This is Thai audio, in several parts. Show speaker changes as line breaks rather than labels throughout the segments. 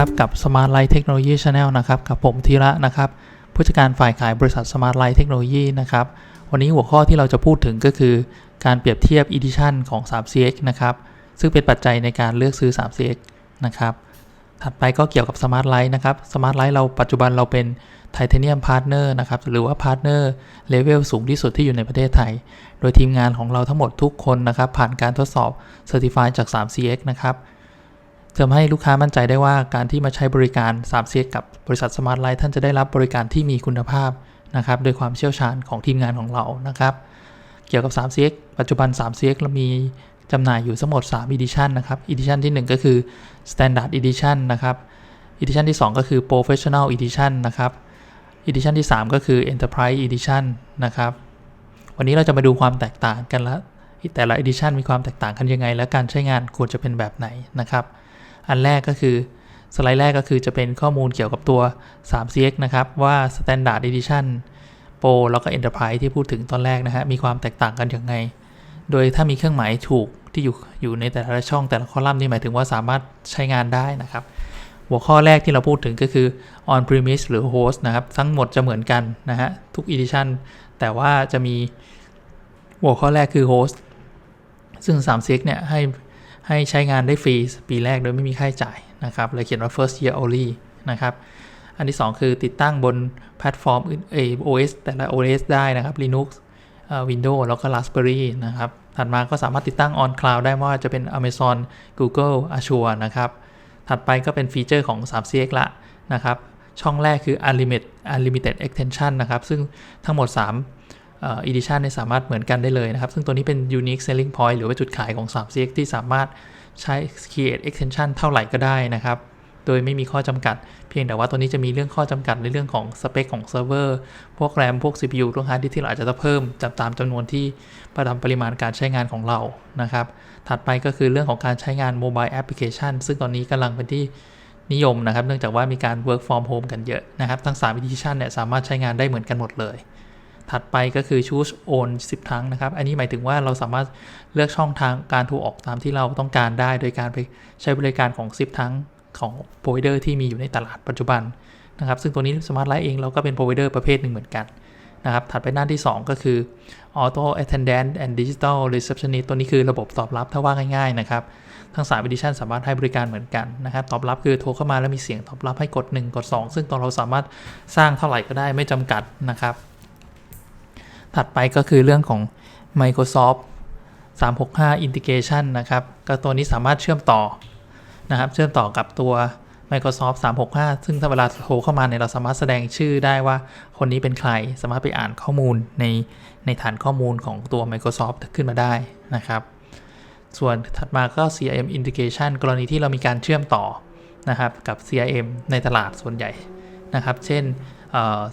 นะครับกับ Smart Light Technology Channel นะครับกับผมธีระนะครับผู้จัดการฝ่ายขายบริษัท Smart Light Technology นะครับวันนี้หัวข้อที่เราจะพูดถึงก็คือ การเปรียบเทียบ Edition ของ 3CX นะครับซึ่งเป็นปัจจัยในการเลือกซื้อ 3CX นะครับถัดไปก็เกี่ยวกับ Smart Light นะครับ Smart Light เราปัจจุบันเราเป็น Titanium Partner นะครับหรือว่า Partner Level สูงที่สุดที่อยู่ในประเทศไทย โดยทีมงานของเราทั้งหมดทุกคนนะครับผ่านการทดสอบ Certified จาก 3CX นะครับ จะให้ลูกค้ามั่นใจได้ว่าการที่มาใช้บริการ 3CX กับบริษัท Smart Light ท่านจะได้รับบริการที่มีคุณภาพนะครับโดยความเชี่ยวชาญของทีมงานของเรานะครับ เกี่ยวกับ 3CX ปัจจุบัน 3CX เรามีจำหน่ายอยู่ทั้งหมด 3 Edition นะครับ Edition ที่ 1 ก็คือ Standard Edition นะครับ Edition ที่ 2 ก็คือ Professional Edition นะครับ Edition ที่ 3 ก็คือ Enterprise Edition นะครับ วันนี้เราจะมาดูความแตกต่างกันล้วแต่ละ Edition มีความแตกต่างกันยังไง และการใช้งานควรจะเป็นแบบไหนนะครับ อันแรกก็คือสไลด์แรกก็คือจะเป็นข้อมูลเกี่ยวกับตัว 3CX นะครับ ว่า Standard Edition Pro แล้วก็ Enterprise ที่พูดถึงตอนแรกนะฮะ มีความแตกต่างกันอย่างไง โดยถ้ามีเครื่องหมายถูกที่อยู่อยู่ในแต่ละช่องแต่ละคอลัมน์นี่หมายถึงว่าสามารถใช้งานได้นะครับ หัวข้อแรกที่เราพูดถึงก็คือ on premise หรือ host นะครับ ทั้งหมดจะเหมือนกันนะฮะ ทุก edition แต่ว่าจะมีหัวข้อแรกคือ host ซึ่ง 3CX เนี่ยให้ ให้ใช้งานได้ฟรีปีแรกโดยไม่มีค่าใช้จ่ายนะครับเลยเขียนว่า first year only นะครับ อันที่ 2 คือติดตั้งบนแพลตฟอร์มอื่นเอ OS แต่ละ OS ได้นะครับ Linux Windows แล้วก็ Raspberry นะครับ ถัดมาก็สามารถติดตั้ง on cloud ได้ไม่ว่าจะเป็น Amazon Google Azure นะครับ ถัดไปก็เป็นฟีเจอร์ของ 3CX ละนะครับ ช่องแรกคือ unlimited unlimited extension นะครับ ซึ่งทั้งหมด 3 edition เนี่ยสามารถเหมือนกันได้เลยนะครับ ซึ่งตัวนี้เป็น unique selling point หรือว่าจุดขายของ 3CX ที่สามารถใช้ create extension เท่าไหร่ก็ได้นะครับ โดยไม่มีข้อจำกัด เพียงแต่ว่าตัวนี้จะมีเรื่องข้อจำกัดในเรื่องของสเปคของเซิร์ฟเวอร์ พวกแรม พวก CPU พวกฮาร์ดดิสก์ที่เราอาจจะต้องเพิ่มตามจำนวนที่ประดำปริมาณการใช้งานของเรา นะครับ ถัดไปก็คือเรื่องของการใช้งานโมบายแอปพลิเคชันซึ่งตอนนี้กำลังเป็นที่นิยมนะครับ เนื่องจากว่ามีการ work from home กันเยอะนะครับ ทั้ง3 edition เนี่ยสามารถใช้งานได้เหมือนกันหมดเลย ถัดไปก็คือ choose own 10 ครั้งนะครับ อันนี้หมายถึงว่าเราสามารถเลือกช่องทางการโทรออกตามที่เราต้องการได้ โดยการไปใช้บริการของ 10ครั้งของ provider ที่มีอยู่ในตลาดปัจจุบันนะครับ ซึ่งตัวนี้ Smart Light เองเราก็เป็น provider ประเภทหนึ่งเหมือนกันนะครับ ถัดไปหน้าที่ 2 ก็คือ auto attendant and digital receptionist ตัวนี้คือระบบตอบรับถ้าว่าง่ายๆนะครับ ทั้ง3 edition สามารถให้บริการเหมือนกันนะครับ ตอบรับคือโทรเข้ามาแล้วมีเสียงตอบรับให้กด 1 กด 2 ซึ่งตอนเราสามารถสร้างเท่าไหร่ก็ได้ไม่จำกัดนะครับ ถัดไปก็คือเรื่องของ Microsoft 365 Integration นะครับก็ตัวนี้สามารถเชื่อมต่อนะครับ เชื่อมต่อกับตัว Microsoft 365 ซึ่งถ้าเวลาโทรเข้ามาเนี่ยเราสามารถแสดงชื่อได้ว่าคนนี้เป็นใคร สามารถไปอ่านข้อมูลในในฐานข้อมูลของตัว Microsoft ขึ้นมาได้นะครับ ส่วนถัดมาก็ CRM Integration กรณีที่เรามีการเชื่อมต่อนะครับกับ CRM ในตลาดส่วนใหญ่นะครับ เช่น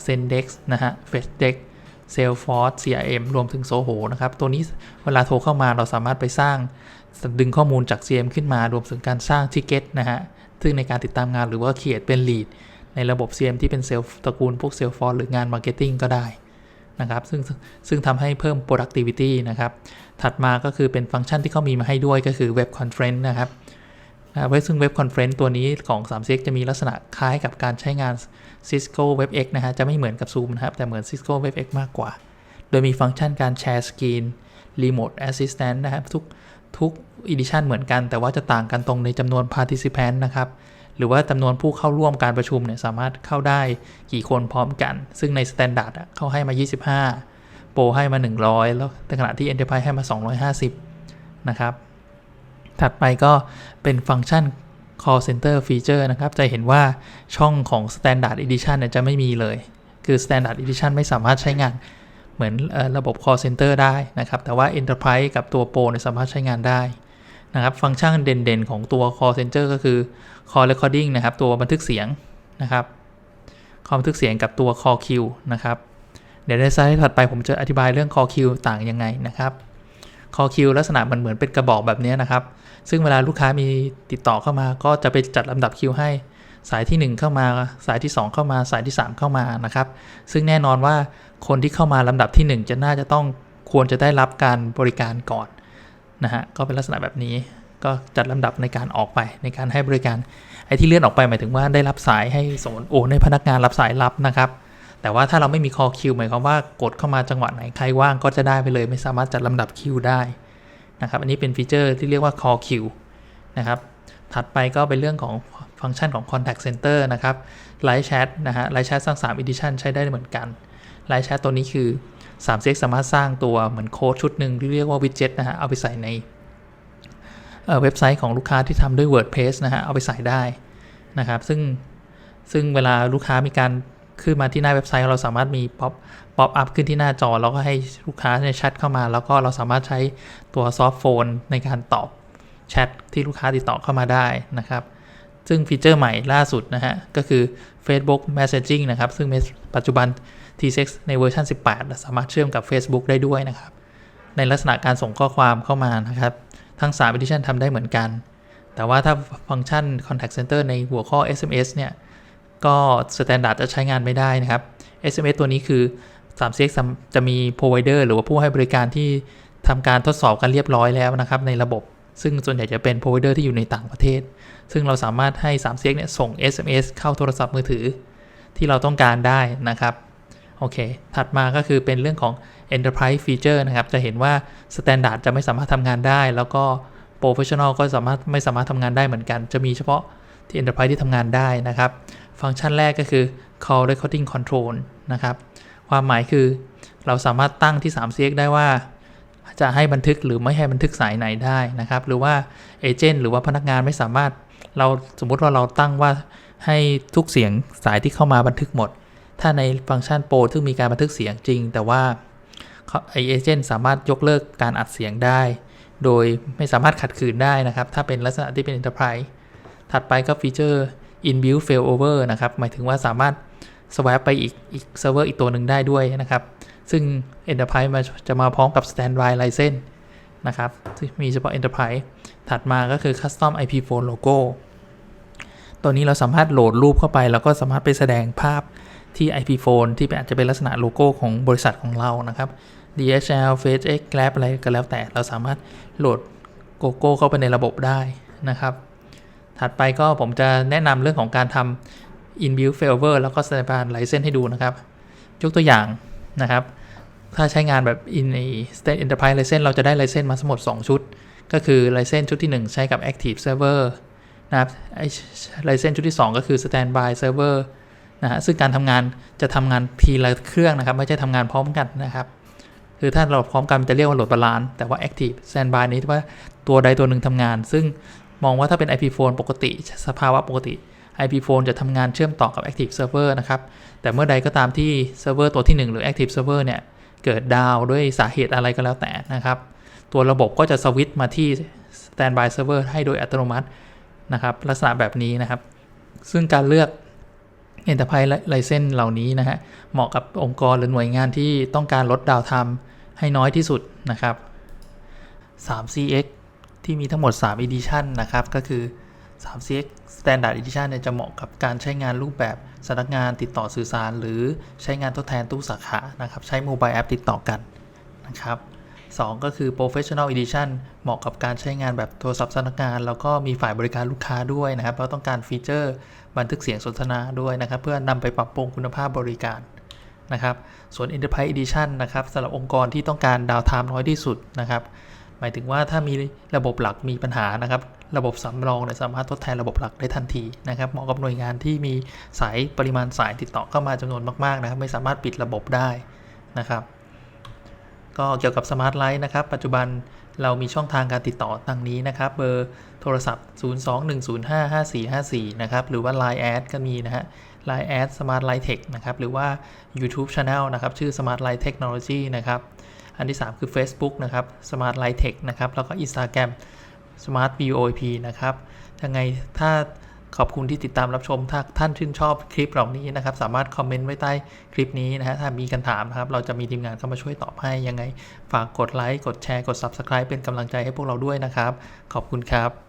Zendex นะฮะ FetchDex Salesforce CRM รวมถึง Soho นะครับ ตัวนี้เวลาโทรเข้ามาเราสามารถไปสร้างดึงข้อมูลจาก CRM ขึ้นมารวมถึงการสร้าง Ticket นะฮะ ซึ่งในการติดตามงานหรือว่า create เป็น lead ในระบบ CRM ที่เป็นเซลล์ตระกูลพวก Salesforce หรืองาน Marketing ก็ได้นะครับ ซึ่งซึ่งทำให้เพิ่ม productivity นะครับ ถัดมาก็คือเป็นฟังก์ชันที่เขามีมาให้ด้วยก็คือ Web Conference นะครับ ไว้ซึ่ง Web Conference ตัวนี้ของ 3CX จะมีลักษณะคล้ายกับการใช้งาน Cisco WebEx นะฮะ จะไม่เหมือนกับ Zoom นะครับ แต่เหมือน Cisco WebEx มากกว่า โดยมีฟังก์ชันการแชร์สกรีน Remote Assistant นะครับ ทุกทุก Edition เหมือนกัน แต่ว่าจะต่างกันตรงในจำนวน Participant นะครับ หรือว่าจำนวนผู้เข้าร่วมการประชุมเนี่ยสามารถเข้าได้กี่คนพร้อมกัน ซึ่งใน Standard เขาให้มา 25 โปรให้มา 100 แล้วในขณะที่ Enterprise ให้มา 250 นะครับ ถัดไปก็เป็นฟังก์ชัน call center feature นะครับ จะเห็นว่าช่องของ standard edition จะไม่มีเลย คือ standard edition ไม่สามารถใช้งานเหมือนระบบ call center ได้นะครับ แต่ว่า enterprise กับตัว pro เนี่ยสามารถใช้งานได้นะครับ ฟังก์ชันเด่นๆ ของตัว call center ก็คือ call recording นะครับ ตัวบันทึกเสียงนะครับ call บันทึกเสียงกับตัว call queue นะครับ เดี๋ยวในสไลด์ถัดไปผมจะอธิบายเรื่อง call queue ต่างยังไงนะครับ call queue ลักษณะมันเหมือนเป็นกระบอกแบบนี้นะครับ ซึ่งเวลาลูกค้ามีติดต่อเข้ามา ก็จะไปจัดลำดับคิวให้ สายที่ 1 เข้ามา สายที่ 2 เข้ามา สายที่ 3 เข้ามานะครับ ซึ่งแน่นอนว่าคนที่เข้ามาลำดับที่ 1 จะน่าจะต้องควรจะได้รับการบริการก่อนนะฮะ ก็เป็นลักษณะแบบนี้ ก็จัดลำดับในการออกไปในการให้บริการ ไอ้ที่เลื่อนออกไปหมายถึงว่าได้รับสายให้สมมติโอนให้พนักงานรับสายรับนะครับ แต่ว่าถ้าเราไม่มี call queue หมายความว่ากดเข้ามาจังหวะไหนใครว่างก็จะได้ไปเลย ไม่สามารถจัดลำดับคิวได้นะครับ อันนี้เป็นฟีเจอร์ที่เรียกว่า call queue นะครับ ถัดไปก็เป็นเรื่องของฟังก์ชันของ contact center นะครับ Live Chat นะฮะ Live Chat สร้าง3 edition ใช้ได้เหมือนกัน Live Chat ตัวนี้คือ3 c สามารถสร้างตัวเหมือนโค้ดชุดหนึ่งที่เรียกว่า widget นะฮะ เอาไปใส่ในเออเว็บไซต์ของลูกค้าที่ทำด้วย WordPress นะฮะ เอาไปใส่ได้นะครับ ซึ่งซึ่งเวลาลูกค้ามีการ ขึ้นมาที่หน้าเว็บไซต์เราสามารถมี pop pop up ขึ้นที่หน้าจอ แล้วก็ให้ลูกค้าเนี่ยแชทเข้ามา แล้วก็เราสามารถใช้ตัวซอฟต์โฟนในการตอบแชทที่ลูกค้าติดต่อเข้ามาได้นะครับ ซึ่งฟีเจอร์ใหม่ล่าสุดนะฮะ ก็คือ Facebook Messaging นะครับ ซึ่งปัจจุบัน T6 ในเวอร์ชัน18 สามารถเชื่อมกับ Facebook ได้ด้วยนะครับ ในลักษณะการส่งข้อความเข้ามานะครับ ทั้ง3 Edition ทำได้เหมือนกัน แต่ว่าถ้าฟังก์ชัน Contact Center ในหัวข้อ SMS เนี่ย ก็ Standard จะใช้งานไม่ได้นะครับ SMS ตัวนี้คือ 3CX จะมี provider หรือว่าผู้ให้บริการที่ทำการทดสอบกันเรียบร้อยแล้วนะครับ ในระบบ ซึ่งส่วนใหญ่จะเป็น provider ที่อยู่ในต่างประเทศ ซึ่งเราสามารถให้ 3CX เนี่ยส่ง SMS เข้าโทรศัพท์มือถือ ที่เราต้องการได้นะครับ โอเค ถัดมาก็คือเป็นเรื่องของ Enterprise Feature นะครับ จะเห็นว่า Standard จะไม่สามารถทำงานได้ แล้วก็ Professional ก็สามารถไม่สามารถทำงานได้เหมือนกัน จะมีเฉพาะที่ Enterprise ที่ทำงานได้นะครับ ฟังก์ชันแรกก็คือ Call Recording Control นะครับ ความหมายคือเราสามารถตั้งที่ 3CX ได้ว่า จะให้บันทึกหรือไม่ให้บันทึกสายไหนได้นะครับ หรือว่าเอเจนต์หรือว่าพนักงานไม่สามารถเราสมมุติว่าเราตั้งว่าให้ทุกเสียงสายที่เข้ามาบันทึกหมด ถ้าในฟังก์ชันโปรซึ่งมีการบันทึกเสียงจริง แต่ว่าไอเอเจนต์สามารถยกเลิกการอัดเสียงได้ โดยไม่สามารถขัดขืนได้นะครับ ถ้าเป็นลักษณะที่เป็น Enterprise ถัดไปก็ฟีเจอร์ inbuilt failover นะครับ หมายถึงว่าสามารถ swap ไปอีกอีกเซิร์ฟเวอร์อีกตัวหนึ่งได้ด้วยนะครับ ซึ่ง Enterprise มาจะมาพร้อมกับ Standby License นะครับที่มีเฉพาะ Enterprise ถัดมาก็คือ Custom IP Phone Logo ตัวนี้เราสามารถโหลดรูปเข้าไป แล้วก็สามารถไปแสดงภาพที่ IP Phone ที่อาจจะเป็นลักษณะโลโก้ของบริษัทของเรานะครับ DHL FaceX Grab อะไรก็แล้วแต่เราสามารถโหลดโกโก้เข้าไปในระบบได้นะครับ ถัดไปก็ผมจะแนะนำเรื่องของการทำ inbuilt failover แล้วก็ standby license ให้ดูนะครับ ยกตัวอย่างนะครับ ถ้าใช้งานแบบ in a state enterprise license เราจะได้ license มาทั้งหมด 2 ชุด ก็คือ license ชุดที่ 1 ใช้กับ active server นะครับไอ้ license ชุดที่ 2 ก็คือ standby server นะฮะซึ่งการทำงานจะทำงานทีละเครื่องนะครับ ไม่ใช่ทำงานพร้อมกันนะครับคือถ้าเราพร้อมกันจะเรียกว่าโหลดบาลานซ์แต่ว่า active standby นี้ว่าตัวใดตัวหนึ่งทำงาน ซึ่ง มองว่าถ้าเป็น IP phone ปกติ สภาวะปกติ IP phone จะทำงานเชื่อมต่อกับ active server นะครับ แต่เมื่อใดก็ตามที่เซิร์ฟเวอร์ตัวที่ 1 หรือ active server เนี่ย เกิดดาวด้วยสาเหตุอะไรก็แล้วแต่นะครับ ตัวระบบก็จะสวิตช์มาที่ standby server ให้โดยอัตโนมัตินะครับ ลักษณะแบบนี้นะครับ ซึ่งการเลือก Enterprise License เหล่านี้นะฮะ เหมาะกับองค์กรหรือหน่วยงานที่ต้องการลดดาวน์ไทม์ให้น้อยที่สุดนะครับ 3CX ที่มีทั้งหมด 3 Edition นะครับ ก็คือ 3CX Standard Edition เนี่ยจะเหมาะกับการใช้งานรูปแบบสำนักงานติดต่อสื่อสาร หรือใช้งานทดแทนตู้สาขานะครับ ใช้โมบายแอปติดต่อกันนะครับ 2 ก็คือ Professional Edition เหมาะกับการใช้งานแบบโทรศัพท์สำนักงาน แล้วก็มีฝ่ายบริการลูกค้าด้วยนะครับเราต้องการฟีเจอร์บันทึกเสียงสนทนาด้วยนะครับ เพื่อนำไปปรับปรุงคุณภาพบริการนะครับ ส่วน Enterprise Edition นะครับสำหรับองค์กรที่ต้องการดาวไทม์น้อยที่สุดนะครับ หมายถึงว่าถ้ามีระบบหลักมีปัญหานะครับ ระบบสำรองเนี่ยสามารถทดแทนระบบหลักได้ทันทีนะครับเหมาะกับหน่วยงานที่มีสายปริมาณสายติดต่อเข้ามาจำนวนมากๆนะครับ ไม่สามารถปิดระบบได้นะครับ ก็เกี่ยวกับ Smart Light นะครับ ปัจจุบันเรามีช่องทางการติดต่อดังนี้นะครับ เบอร์โทรศัพท์ 021055454 นะครับ หรือว่า Line Ad ก็มีนะฮะ Line Ad Smart Light Tech นะครับ หรือว่า YouTube Channel นะครับ ชื่อ Smart Light Technology นะครับ อันที่ 3 คือ Facebook นะครับ Smart l i t e c h นะครับ แล้วก็ Instagram Smart VOP นะครับยังไงถ้าขอบคุณที่ติดตามรับชม ถ้าท่านชื่นชอบคลิปเหล่านี้นะครับ สามารถคอมเมนต์ไว้ใต้คลิปนี้นะฮะ ถ้ามีคำถามนะครับ เราจะมีทีมงานเข้ามาช่วยตอบให้ ยังไง ฝากกดไลค์ กดแชร์ กด Subscribe เป็นกำลังใจให้พวกเราด้วยนะครับ ขอบคุณครับ